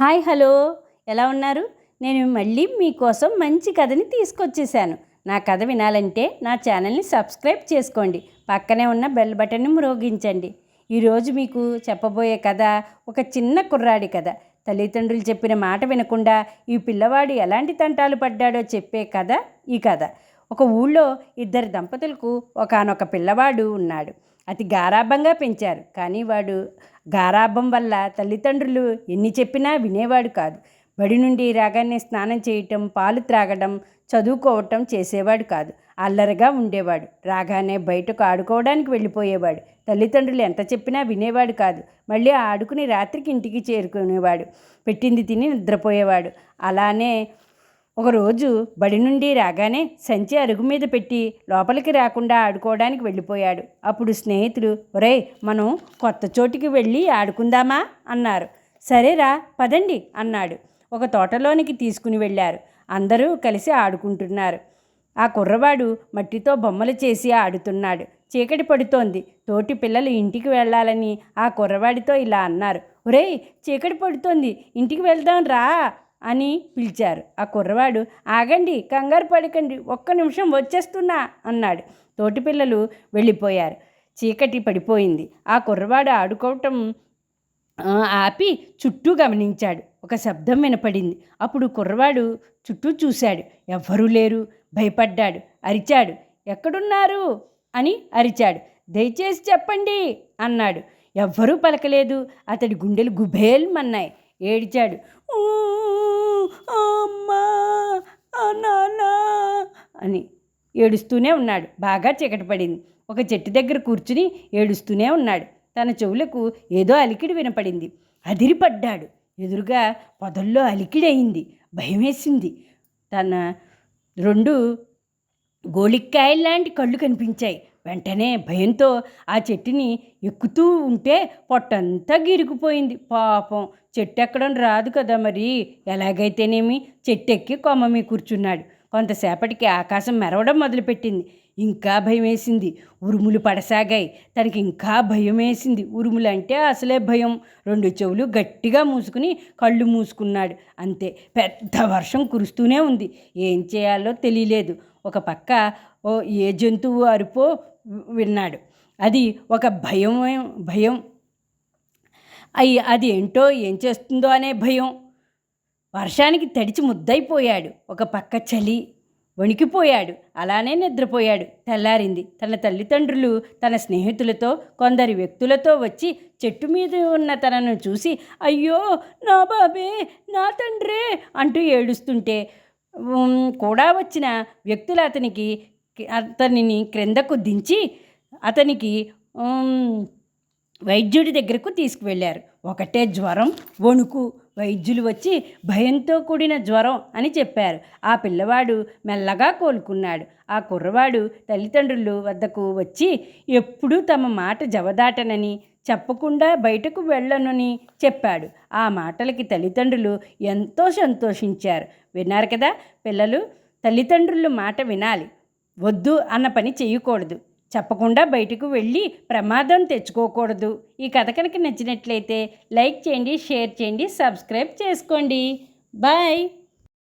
Hi hello. ఎలా ఉన్నారు? నేను మళ్ళీ మీకోసం మంచి కథని తీసుకొచ్చేసాను నా కథ వినాలంటే నా ఛానల్ని సబ్స్క్రైబ్ చేసుకోండి. పక్కనే ఉన్న బెల్ బటన్ని మ్రోగించండి. ఈరోజు మీకు చెప్పబోయే కథ ఒక చిన్న కుర్రాడి కథ. తల్లిదండ్రులు చెప్పిన మాట వినకుండా ఈ పిల్లవాడు ఎలాంటి తంటాలు పడ్డాడో చెప్పే కథ ఈ కథ. ఒక ఊళ్ళో ఇద్దరు దంపతులకు ఒకానొక పిల్లవాడు ఉన్నాడు. అతి గారాభంగా పెంచారు. కానీ వాడు గారాభం వల్ల తల్లిదండ్రులు ఎన్ని చెప్పినా వినేవాడు కాదు. బడి నుండి రాగానే స్నానం చేయటం పాలు త్రాగడం చదువుకోవటం చేసేవాడు కాదు. అల్లరిగా ఉండేవాడు. రాగానే బయటకు ఆడుకోవడానికి వెళ్ళిపోయేవాడు. తల్లిదండ్రులు ఎంత చెప్పినా వినేవాడు కాదు. మళ్ళీ ఆడుకుని రాత్రికి ఇంటికి చేరుకునేవాడు. పెట్టింది తిని నిద్రపోయేవాడు. అలానే ఒకరోజు బడి నుండి రాగానే సంచి అరుగు మీద పెట్టి లోపలికి రాకుండా ఆడుకోవడానికి వెళ్ళిపోయాడు. అప్పుడు స్నేహితులు ఒరేయ్ మనం కొత్త చోటికి వెళ్ళి ఆడుకుందామా? అన్నారు. సరేరా పదండి అన్నాడు. ఒక తోటలోనికి తీసుకుని వెళ్ళారు. అందరూ కలిసి ఆడుకుంటున్నారు. ఆ కుర్రవాడు మట్టితో బొమ్మలు చేసి ఆడుతున్నాడు. చీకటి పడుతోంది. తోటి పిల్లలు ఇంటికి వెళ్ళాలని ఆ కుర్రవాడితో ఇలా అన్నారు. ఒరేయ్ చీకటి పడుతోంది. ఇంటికి వెళ్దాం రా అని పిలిచారు. ఆ కుర్రవాడు ఆగండి కంగారు పడకండి ఒక్క నిమిషం వచ్చేస్తున్నా అన్నాడు. తోటి పిల్లలు వెళ్ళిపోయారు. చీకటి పడిపోయింది. ఆ కుర్రవాడు ఆడుకోవటం ఆపి చుట్టూ గమనించాడు. ఒక శబ్దం వినపడింది. అప్పుడు కుర్రవాడు చుట్టూ చూశాడు. ఎవ్వరూ లేరు. భయపడ్డాడు. అరిచాడు. ఎక్కడున్నారు? అని అరిచాడు. దయచేసి చెప్పండి అన్నాడు. ఎవ్వరూ పలకలేదు. అతడి గుండెలు గుబేల్మన్నాయి. ఏడిచాడు. "ఊ, అమ్మా ఆ అని ఏడుస్తూనే ఉన్నాడు. బాగా చీకటి పడింది. ఒక చెట్టు దగ్గర కూర్చుని ఏడుస్తూనే ఉన్నాడు. తన చెవులకు ఏదో అలికిడి వినపడింది. అదిరిపడ్డాడు. ఎదురుగా పొదల్లో అలికిడి అయింది. భయమేసింది. తన రెండు గోళిక్కాయల్లాంటి కళ్ళు కనిపించాయి. వెంటనే భయంతో ఆ చెట్టుని ఎక్కుతూ ఉంటే పొట్టంతా గిరిగిపోయింది. పాపం చెట్టు ఎక్కడం రాదు కదా మరి. ఎలాగైతేనేమి? చెట్టు ఎక్కి కొమ్మ మీద కూర్చున్నాడు. కొంతసేపటికి ఆకాశం మెరవడం మొదలుపెట్టింది. ఇంకా భయం వేసింది ఉరుములు పడసాగాయి. తనకి ఇంకా భయం వేసింది ఉరుములు అంటే అసలే భయం. రెండు చెవులు గట్టిగా మూసుకుని కళ్ళు మూసుకున్నాడు. అంతే. పెద్ద వర్షం కురుస్తూనే ఉంది. ఏం చేయాలో తెలియలేదు. ఒక పక్క ఓ ఏ జంతువు అరుపో విన్నాడు. అది ఒక భయం భయం. అయ్యి అది ఏంటో ఏం చేస్తుందో అనే భయం. వర్షానికి తడిచి ముద్దైపోయాడు ఒక పక్క చలి వణికిపోయాడు. అలానే నిద్రపోయాడు. తెల్లారింది. తన తల్లిదండ్రులు తన స్నేహితులతో కొందరి వ్యక్తులతో వచ్చి చెట్టు మీద ఉన్న తనను చూసి అయ్యో నా బాబే నా తండ్రే అంటూ ఏడుస్తుంటే కూడా వచ్చిన వ్యక్తులు అతనికి అతనిని క్రిందకు దించి అతనికి వైద్యుడి దగ్గరకు తీసుకువెళ్ళారు. ఒకటే జ్వరం వణుకు వైద్యులు వచ్చి భయంతో కూడిన జ్వరం అని చెప్పారు. ఆ పిల్లవాడు మెల్లగా కోలుకున్నాడు. ఆ కుర్రవాడు తల్లిదండ్రులు వద్దకు వచ్చి ఎప్పుడూ తమ మాట జవదాటనని చెప్పకుండా బయటకు వెళ్ళనని చెప్పాడు. ఆ మాటలకి తల్లిదండ్రులు ఎంతో సంతోషించారు. విన్నారు కదా పిల్లలు తల్లిదండ్రులు మాట వినాలి. వద్దు అన్న పని చేయకూడదు చెప్పకుండా బయటకు వెళ్ళి ప్రమాదం తెచ్చుకోకూడదు. ఈ కథ కనుక నచ్చినట్లయితే లైక్ చేయండి షేర్ చేయండి సబ్స్క్రైబ్ చేసుకోండి. బాయ్!